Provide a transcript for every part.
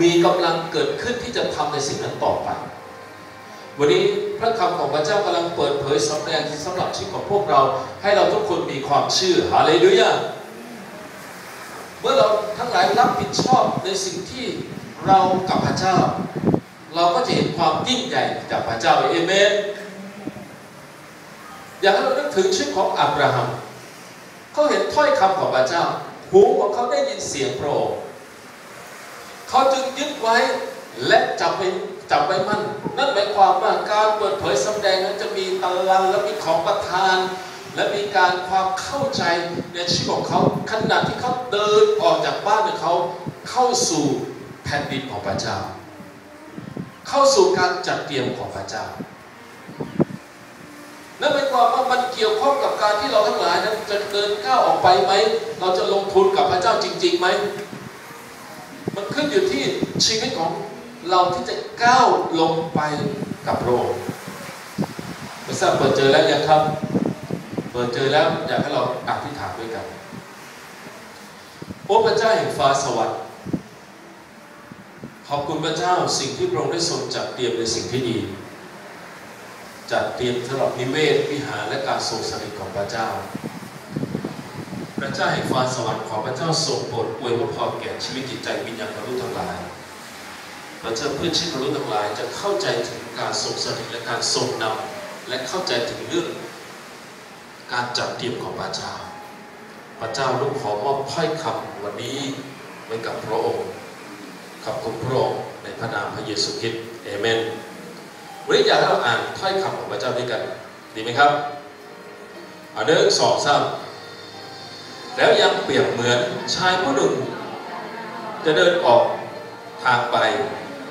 มีกำลังเกิดขึ้นที่จะทำในสิ่งนั้นต่อไป วันนี้พระคำของพระเจ้ากำลังเปิดเผยสำแดงสำหรับชีวิตของพวกเรา ให้เราทุกคนมีความเชื่อฮาเลลูยาเมื่อเราทั้งหลายรับผิดชอบในสิ่งที่เรากับพระเจ้า เราก็จะเห็นความยิ่งใหญ่จากพระเจ้าเอเมนอยากให้เรานึกถึงชีวิตของอับราฮัมเขาเห็นถ้อยคำของพระเจ้าหูของเขาได้ยินเสียงโพรง เขาจึงยึดไว้และจับไปจับไว้มั่น นั่นหมายความว่าการเปิดเผยสำแดงนั้นจะมีตารางและมีของประทาน และมีการความเข้าใจในชีวิตของเขาขณะที่เขาเดินออกจากบ้านของเขาเข้าสู่แผ่นดินของพระเจ้า เข้าสู่การจัดเตรียมของพระเจ้านั่นหมายความว่ามันเกี่ยวข้องกับการที่เราทั้งหลายนั้นจะเดินก้าวออกไปไหม เราจะลงทุนกับพระเจ้าจริงๆไหม มันขึ้นอยู่ที่ชีวิตของเราที่จะก้าวลงไปกับโลกไม่ทราบเปิดเจอแล้วยังครับ เปิดเจอแล้วอยากให้เราอธิษฐานด้วยกันโอ้พระเจ้าแห่งฟ้าสวรรค์ขอบคุณพระเจ้าสิ่งที่พระองค์ได้ทรงจัดเตรียมในสิ่งที่ดี จัดเตรียมสำหรับนิเวศวิหารและการทรงสถิตของพระเจ้า พระเจ้าแห่งฟ้าสวรรค์ขอพระเจ้าทรงโปรดอวยพรแก่ชีวิตจิตใจวิญญาณมนุษย์ทั้งหลายพระเจ้าเพื่อชีวิตมนุษย์ทั้งหลายจะเข้าใจถึงการทรงสถิตและการทรงนำและเข้าใจถึงเรื่องการจัดเตรียมของพระเจ้า พระเจ้าลูกขอมอบถ้อยคำวันนี้ไว้กับพระองค์ขอบคุณพระองค์ในพระนามพระเยซูคริสต์เอเมนวันนี้อยากให้เราอ่านถ้อยคำของพระเจ้าด้วยกัน ดีไหมครับเอาเดินสองสาม แล้วยังเปรียบเหมือนชายผู้หนึ่งจะเดินออกทางไป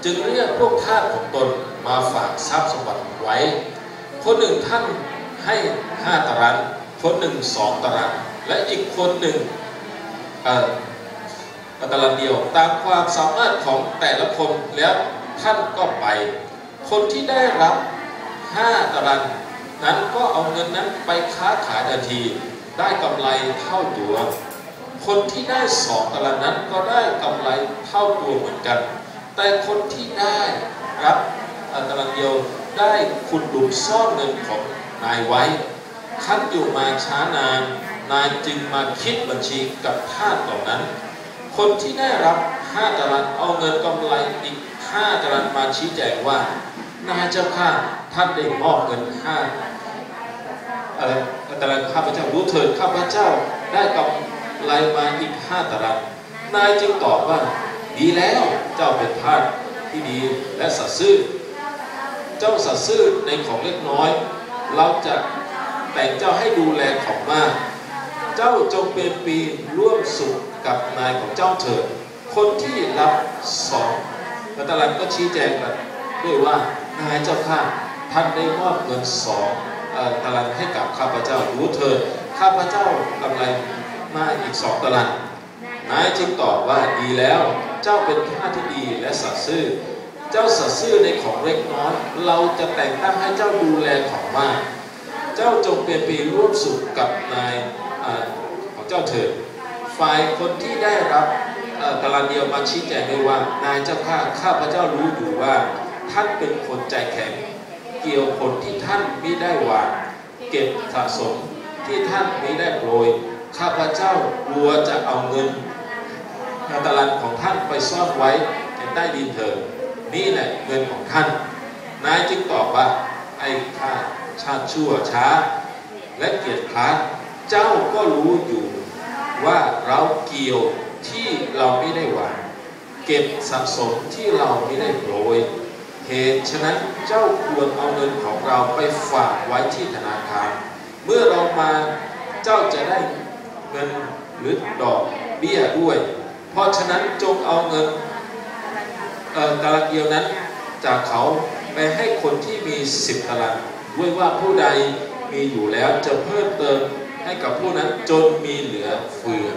จึงเรียกพวกทาสของตนมาฝากทรัพย์สมบัติไว้ คนหนึ่งท่านให้ห้าตารางคนหนึ่งสองตารางและอีกคนหนึ่งตารางเดียวตามความสามารถของแต่ละคนแล้วท่านก็ไป คนที่ได้รับห้าตารางนั้นก็เอาเงินนั้นไปค้าขายทันที ได้กำไรเท่าตัว คนที่ได้สองตารางนั้นก็ได้กำไรเท่าตัวเหมือนกัน แต่คนที่ได้รับตารางเดียวได้ขุดหลุมซ่อนเงินของนายไว้ คัดอยู่มาช้านาน นายจึงมาคิดบัญชีกับท่าสเหล่านั้น คนที่ได้รับห้าตารางเอาเงินกำไรอีกห้าตารางมาชี้แจงว่า นายเจ้าข้าท่านได้มอบเงินห้าอะไร ตารางข้าพเจ้ารู้เถิดข้าพเจ้าได้กำไรมาอีกห้าตารางนายจึงตอบว่า ดีแล้วเจ้าเป็นทาสที่ดีและสัตย์ซื่อ เจ้าสัตย์ซื่อในของเล็กน้อย เราจะแต่งเจ้าให้ดูแลของมาก เจ้าจงเป็นปีร่วมสุขกับนายของเจ้าเถิด คนที่รับสองพระตาลันก็ชี้แจงกันด้วยว่านายเจ้าข้าท่านได้มอบเงินสอง ตารางให้กับข้าพเจ้ารู้เถิดข้าพเจ้ากำไรมาอีกสองตารางนายจึงตอบว่าดีแล้ว เจ้าเป็นข้าที่ดีและสัตย์ซื่อ เจ้าสัตย์ซื่อในของเล็กน้อย เราจะแต่งตั้งให้เจ้าดูแลของมาก เจ้าจงเป็นปีร่วมสุขกับนายของเจ้าเถิด ฝ่ายคนที่ได้รับตารางเดียวมาชี้แจงด้วยว่านายเจ้าข้าข้าพเจ้ารู้อยู่ว่า ท่านเป็นคนใจแข็ง เกี่ยวผลที่ท่านม่ได้หวานเก็บสะสมที่ท่านม่ได้โปรยข้าพเจ้ากลัวจะเอาเงินตารางของท่านไปซ่อนไว้ในใต้ดินเถิดนี่แหละเงินของท่าน นายจึงตอบว่าไอ้ข้าชาติชั่วช้า และเกียรติคร้านเจ้าก็รู้อยู่ว่าเราเกี่ยวที่เราไม่ได้หวานเก็บสะสมที่เราไม่ได้โปรย เหตุฉะนั้นเจ้าควรเอาเงินของเราไปฝากไว้ที่ธนาคาร เมื่อเรามาเจ้าจะได้เงินหรือดอกเบี้ยด้วย เพราะฉะนั้นจงเอาเงินตารางเดียวนั้นจากเขาไปให้คนที่มีสิบตารางด้วยว่าผู้ใดมีอยู่แล้วจะเพิ่มเติมให้กับผู้นั้นจนมีเหลือเฟือ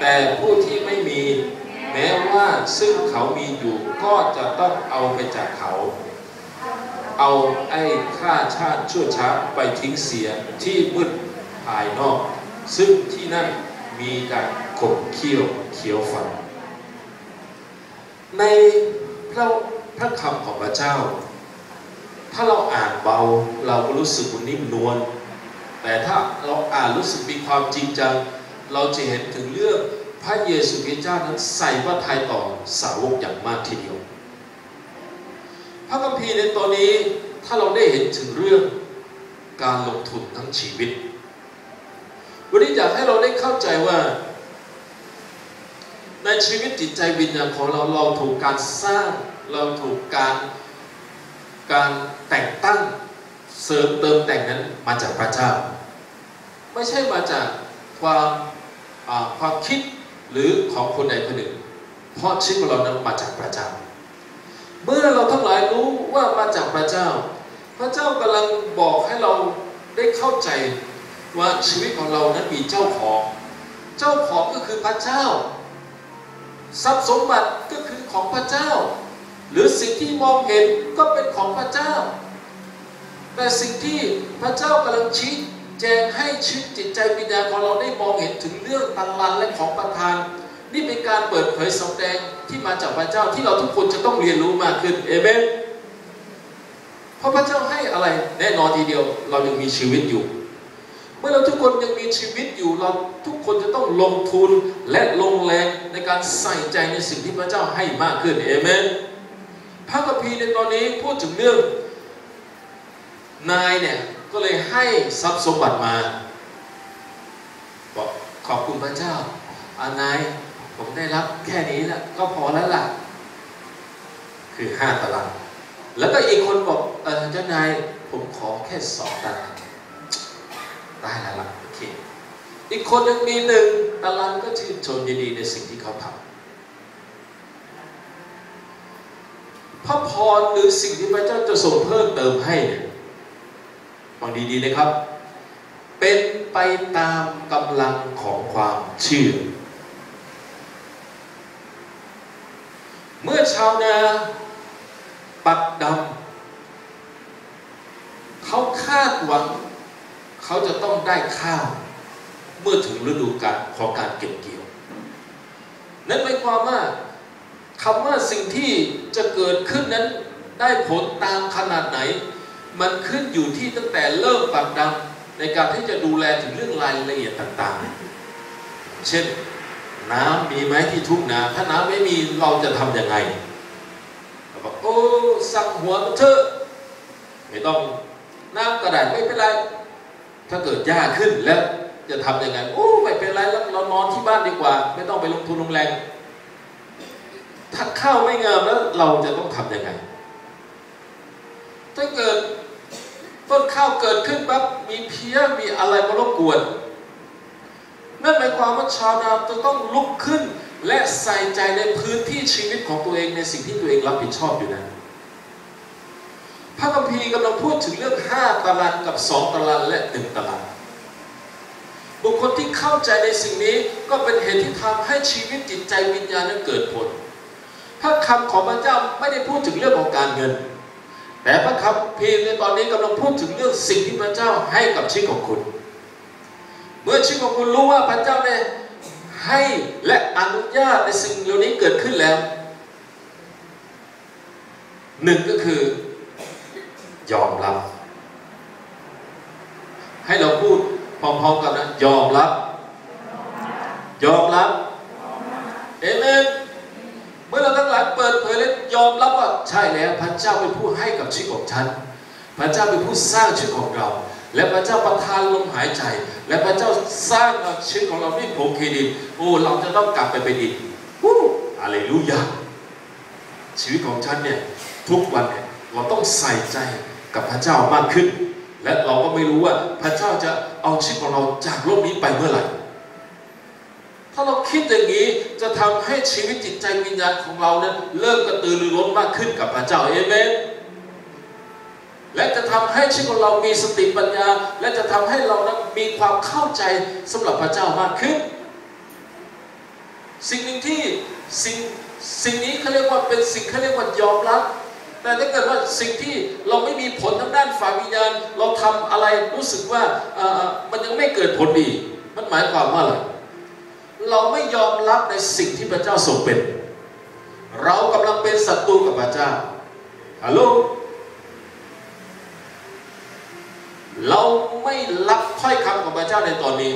แต่ผู้ที่ไม่มี แม้ว่าซึ่งเขามีอยู่ก็จะต้องเอาไปจากเขา เอาไอ้ข้าชาติชั่วช้าไปทิ้งเสียที่มืดภายนอก ซึ่งที่นั่นมีการขบเคี้ยวเขียวฝัน ในพระพระคำของพระเจ้า ถ้าเราอ่านเบาเราก็รู้สึกนิ่มนวลแต่ถ้าเราอ่านรู้สึกมีความจริงจัง เราจะเห็นถึงเรื่อง ระเยซูคริสต์เจ้านั้นใส่พระทัยต่อสาวกอย่างมากทีเดียว พระคัมภีร์ในตอนนี้ถ้าเราได้เห็นถึงเรื่องการลงทุนทั้งชีวิต วันนี้อยากให้เราได้เข้าใจว่า ในชีวิตจิตใจวิญญาณของเราเราถูกการสร้าง เราถูกการการแต่งตั้งเสริมเติมแต่งนั้นมาจากพระเจ้า ไม่ใช่มาจากความความคิด หรือของคนใดคนหนึ่ง เพราะชีวิตของเรานั้นมาจากพระเจ้า เมื่อเราทั้งหลายรู้ว่ามาจากพระเจ้า พระเจ้ากำลังบอกให้เราได้เข้าใจว่าชีวิตของเรานั้นมีเจ้าของ เจ้าของก็คือพระเจ้า ทรัพย์สมบัติก็คือของพระเจ้า หรือสิ่งที่มองเห็นก็เป็นของพระเจ้า แต่สิ่งที่พระเจ้ากำลังชี้ แจงให้ชีวิตจิตใจวิญญาณของเราได้มองเห็นถึงเรื่องตันลันและของประทาน นี่เป็นการเปิดเผยสำแดงที่มาจากพระเจ้าที่เราทุกคนจะต้องเรียนรู้มากขึ้นเอเมนเพราะพระเจ้าให้อะไรแน่นอนทีเดียว เรายังมีชีวิตอยู่ เมื่อเราทุกคนยังมีชีวิตอยู่เราทุกคนจะต้องลงทุนและลงแรงในการใส่ใจในสิ่งที่พระเจ้าให้มากขึ้นเอเมนพระคัมภีร์ในตอนนี้พูดถึงเรื่องนายเนี่ย ก็เลยให้ทรัพย์สมบัติมา บอกขอบคุณพระเจ้า อานายผมได้รับแค่นี้แล้วก็พอแล้วล่ะ คือห้าตาราง แล้วก็อีกคนบอกเออเจ้านายผมขอแค่สองตารางได้แล้วล่ะโอเค อีกคนยังมีหนึ่งตารางก็ชื่นชมยินดีในสิ่งที่เขาทำพระพรหรือสิ่งที่พระเจ้าจะส่งเพิ่มเติมให้เนี่ย ฟังดีๆนะครับ เป็นไปตามกำลังของความเชื่อ เมื่อชาวนาปักดำเขาคาดหวัง เขาจะต้องได้ข้าว เมื่อถึงฤดูกาลของการเก็บเกี่ยว นั่นหมายความว่าคำว่าสิ่งที่จะเกิดขึ้นนั้นได้ผลตามขนาดไหน มันขึ้นอยู่ที่ตั้งแต่เริ่มปักดำในการที่จะดูแลถึงเรื่องรายละเอียดต่างๆ เช่นน้ำมีไหมที่ทุ่งนาถ้าน้ำไม่มีเราจะทำยังไงเราบอกโอ้สั่งหัวมันเถอะไม่ต้องน้ำกระดาษไม่เป็นไร ถ้าเกิดหญ้าขึ้นแล้วจะทำยังไงโอ้ไม่เป็นไรแล้วเรานอนที่บ้านดีกว่า ไม่ต้องไปลงทุนลงแรงถ้าข้าวไม่งามแล้วเราจะต้องทำยังไง ถ้าเกิด ต้นข้าวเกิดขึ้นปั๊บมีเพี้ยมีอะไรมารบกวนนั่นหมายความว่าชาวนาจะต้องลุกขึ้น และใส่ใจในพื้นที่ชีวิตของตัวเองในสิ่งที่ตัวเองรับผิดชอบอยู่นั้นพระคัมภีร์กำลังพูดถึงเรื่องห้าตารางกับสองตารางและหนึ่งตารางบุคคลที่เข้าใจในสิ่งนี้ก็เป็นเหตุที่ทำให้ชีวิตจิตใจวิญญาณนั้นเกิดผลพระคำของพระเจ้าไม่ได้พูดถึงเรื่องของการเงิน แต่พระคัมภีร์ในตอนนี้กำลังพูดถึงเรื่องสิ่งที่พระเจ้าให้กับชีวิตของคุณ เมื่อชีวิตของคุณรู้ว่าพระเจ้าได้ให้และอนุญาตในสิ่งเหล่านี้เกิดขึ้นแล้วหนึ่งก็คือยอมรับ ให้เราพูดพร้อมๆกันนะยอมรับ ยอมรับเอเมน เมื่อเราทั้งเปิดเผยและยอมรับว่าใช่แล้วพระเจ้าเป็นผู้ให้กับชีวิตของฉัน พระเจ้าเป็นผู้สร้างชีวิตของเรา และพระเจ้าประทานลมหายใจ และพระเจ้าสร้างชีวิตของเราด้วยผงคีดินโอ้เราจะต้องกลับไปเป็นดินวู้อะไรรู้ยาชีวิตของฉันเนี่ยทุกวันเนี่ยเราต้องใส่ใจกับพระเจ้ามากขึ้น และเราก็ไม่รู้ว่าพระเจ้าจะเอาชีวิตของเราจากโลกนี้ไปเมื่อไหร่ คิดอย่างนี้จะทำให้ชีวิตจิตใจวิญญาณของเรานั้นเริ่มกระตือรือร้นมากขึ้นกับพระเจ้าเอเมนและจะทำให้ชีวิตของเรามีสติปัญญา และจะทำให้เรานั้นมีความเข้าใจสำหรับพระเจ้ามากขึ้น สิ่งหนึ่งที่สิ่งสิ่งนี้เขาเรียกว่าเป็นสิ่งเขาเรียกว่ายอมรับแต่ถ้าเกิดว่าสิ่งที่เราไม่มีผลทางด้านฝ่ายวิญญาณ เราทำอะไรรู้สึกว่ามันยังไม่เกิดผลดี มันหมายความว่าอะไร เราไม่ยอมรับในสิ่งที่พระเจ้าทรงเป็น เรากำลังเป็นศัตรูกับพระเจ้าฮัลโหลเราไม่รับถ้อยคำของพระเจ้าในตอนนี้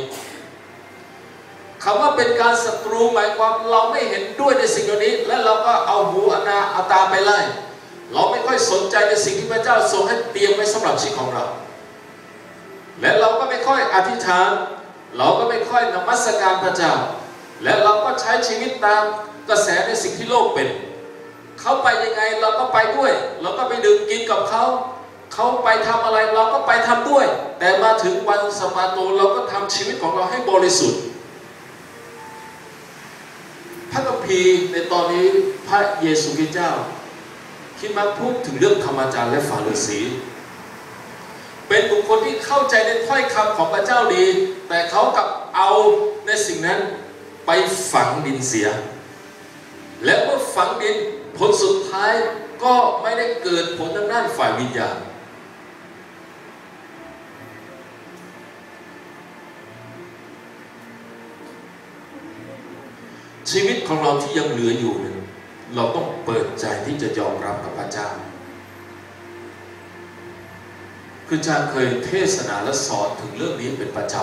คำว่าเป็นการศัตรูหมายความเราไม่เห็นด้วยในสิ่งเหล่านี้ และเราก็เอาหูอนาอาตาไปไล่เราไม่ค่อยสนใจในสิ่งที่พระเจ้าทรงให้เตรียมไว้สำหรับชีวิตของเรา และเราก็ไม่ค่อยอธิษฐาน เราก็ไม่ค่อยนมัสการพระเจ้า และเราก็ใช้ชีวิตตามกระแสในสิ่งที่โลกเป็น เขาไปยังไงเราก็ไปด้วย เราก็ไปดื่มกินกับเขาเขาไปทำอะไรเราก็ไปทำด้วย แต่มาถึงวันสมาโตเราก็ทำชีวิตของเราให้บริสุทธิ์ พระคัมภีร์ในตอนนี้พระเยซูคริสต์เจ้าคิดมาพูดถึงเรื่องธรรมจารย์และฝาฤาษีเป็นบุคคลที่เข้าใจในถ้อยคำของพระเจ้าดี แต่เขากลับเอาในสิ่งนั้น ไปฝังดินเสีย และเมื่อฝังดินผลสุดท้ายก็ไม่ได้เกิดผลทางด้านฝ่ายวิญญาณชีวิตของเราที่ยังเหลืออยู่เนี่ยเราต้องเปิดใจที่จะยอมรับกับพระเจ้า คืออาจารย์เคยเทศนาและสอนถึงเรื่องนี้เป็นประจ